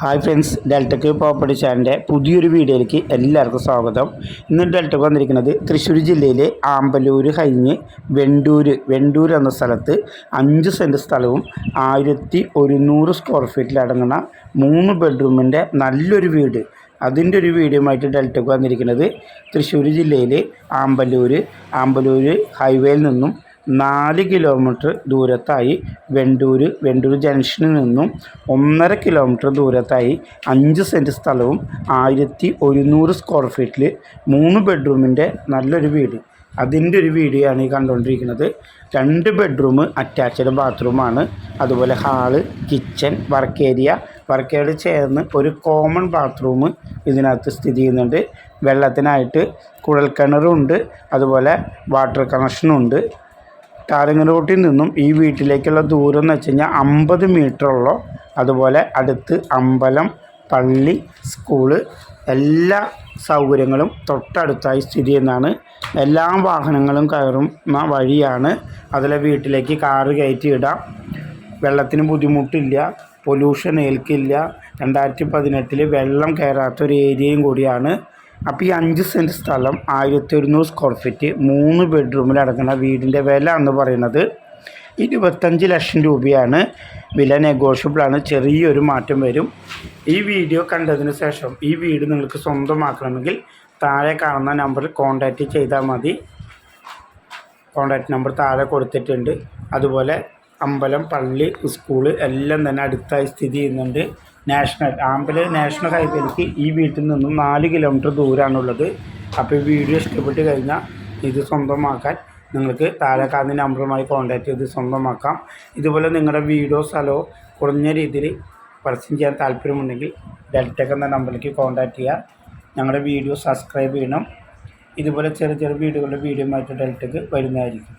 Hi friends ഡെൽറ്റക്ക് property ചാനലിന്റെ പുതിയൊരു വീഡിയോയിലേക്ക് എല്ലാവർക്കും സ്വാഗതം. ഇന്ന് ഡെൽറ്റക്ക് വന്നിരിക്കുന്നത് തൃശ്ശൂർ ജില്ലയിലെ ആമ്പലൂർ കഴിഞ്ഞ് വെണ്ടൂർ വെണ്ടൂർ എന്ന സ്ഥലത്ത് അഞ്ച് സെന്റ് സ്ഥലവും ആയിരത്തി ഒരുന്നൂറ് സ്ക്വയർ ഫീറ്റിൽ അടങ്ങുന്ന മൂന്ന് ബെഡ്റൂമിന്റെ നല്ലൊരു വീട്. അതിന്റെ ഒരു വീഡിയോയുമായിട്ട് ഡെൽറ്റക്ക് വന്നിരിക്കുന്നത് തൃശ്ശൂർ ജില്ലയിലെ ആമ്പലൂർ ആമ്പലൂർ ഹൈവേയിൽ നിന്നും നാല് കിലോമീറ്റർ ദൂരത്തായി വെണ്ടൂർ വെണ്ടൂർ ജംഗ്ഷനിൽ നിന്നും ഒന്നര കിലോമീറ്റർ ദൂരത്തായി അഞ്ച് സെന്റ് സ്ഥലവും ആയിരത്തി ഒരുന്നൂറ് സ്ക്വയർ ഫീറ്റിൽ മൂന്ന് ബെഡ്റൂമിന്റെ നല്ലൊരു വീട്. അതിന്റെ ഒരു വീഡിയോ ആണ് ഈ കണ്ടുകൊണ്ടിരിക്കുന്നത്. രണ്ട് ബെഡ്റൂം അറ്റാച്ച്ഡ് ബാത്റൂമാണ് അതുപോലെ hall kitchen work area work area ചേർന്ന് ഒരു കോമൺ ബാത്റൂം ഇതിനകത്ത് സ്ഥിതി ചെയ്യുന്നുണ്ട്. വെള്ളത്തിനായിട്ട് കുഴൽക്കിണറുണ്ട്. അതുപോലെ വാട്ടർ കണക്ഷനുണ്ട് ടാറിങ്ങൽ റോട്ടിൽ നിന്നും ഈ വീട്ടിലേക്കുള്ള ദൂരം എന്ന് വെച്ച് കഴിഞ്ഞാൽ അമ്പത് മീറ്ററുള്ളൂ അതുപോലെ അടുത്ത് അമ്പലം പള്ളി സ്കൂൾ എല്ലാ സൗകര്യങ്ങളും തൊട്ടടുത്തായി സ്ഥിതി ചെയ്യുന്നതാണ്. എല്ലാ വാഹനങ്ങളും കയറുന്ന വഴിയാണ് അതിലെ വീട്ടിലേക്ക് കാറ് കയറ്റി ഇടാം. വെള്ളത്തിന് ബുദ്ധിമുട്ടില്ല പൊല്യൂഷൻ ഏൽക്കില്ല. രണ്ടായിരത്തി പതിനെട്ടിൽ വെള്ളം കയറാത്തൊരു ഏരിയയും കൂടിയാണ്. അപ്പോൾ ഈ അഞ്ച് സെന്റ് സ്ഥലം ആയിരത്തി ഒരുന്നൂറ് സ്ക്വയർ ഫീറ്റ് മൂന്ന് ബെഡ്റൂമിൽ അടങ്ങുന്ന വീടിന്റെ വില എന്ന് പറയുന്നത് ഇരുപത്തഞ്ച് ലക്ഷം രൂപയാണ്. വില നെഗോഷ്യബിളാണ് ചെറിയൊരു മാറ്റം വരും. ഈ വീഡിയോ കണ്ടതിന് ശേഷം ഈ വീട് നിങ്ങൾക്ക് സ്വന്തമാക്കണമെങ്കിൽ താഴെ കാണുന്ന നമ്പറിൽ കോൺടാക്റ്റ് ചെയ്താൽ മതി. കോൺടാക്റ്റ് നമ്പർ താഴെ കൊടുത്തിട്ടുണ്ട്. അതുപോലെ അമ്പലം പള്ളി സ്കൂൾ എല്ലാം തന്നെ അടുത്തായി സ്ഥിതി ചെയ്യുന്നുണ്ട്. നാഷണൽ ആമ്പൽ നാഷണൽ ഹൈവേയിലേക്ക് ഈ വീട്ടിൽ നിന്നും നാല് കിലോമീറ്റർ ദൂരമാണുള്ളത് അപ്പോൾ വീഡിയോ ഇഷ്ടപ്പെട്ട് കഴിഞ്ഞാൽ ഇത് സ്വന്തമാക്കാൻ നിങ്ങൾക്ക് താഴെ കാണുന്ന നമ്പറുമായി കോൺടാക്റ്റ് ചെയ്ത് സ്വന്തമാക്കാം. ഇതുപോലെ നിങ്ങളുടെ വീടോ സ്ഥലമോ കുറഞ്ഞ രീതിയിൽ പരസ്യം ചെയ്യാൻ താല്പര്യമുണ്ടെങ്കിൽ ഡെൽറ്റക് എന്ന നമ്പറിലേക്ക് കോൺടാക്റ്റ് ചെയ്യുക. ഞങ്ങളുടെ വീഡിയോ സബ്സ്ക്രൈബ് ചെയ്യണം. ഇതുപോലെ ചെറിയ ചെറിയ വീഡിയോകളുടെ വീഡിയോ ആയിട്ട് ഡെൽറ്റക്ക് വരുന്നതായിരിക്കും.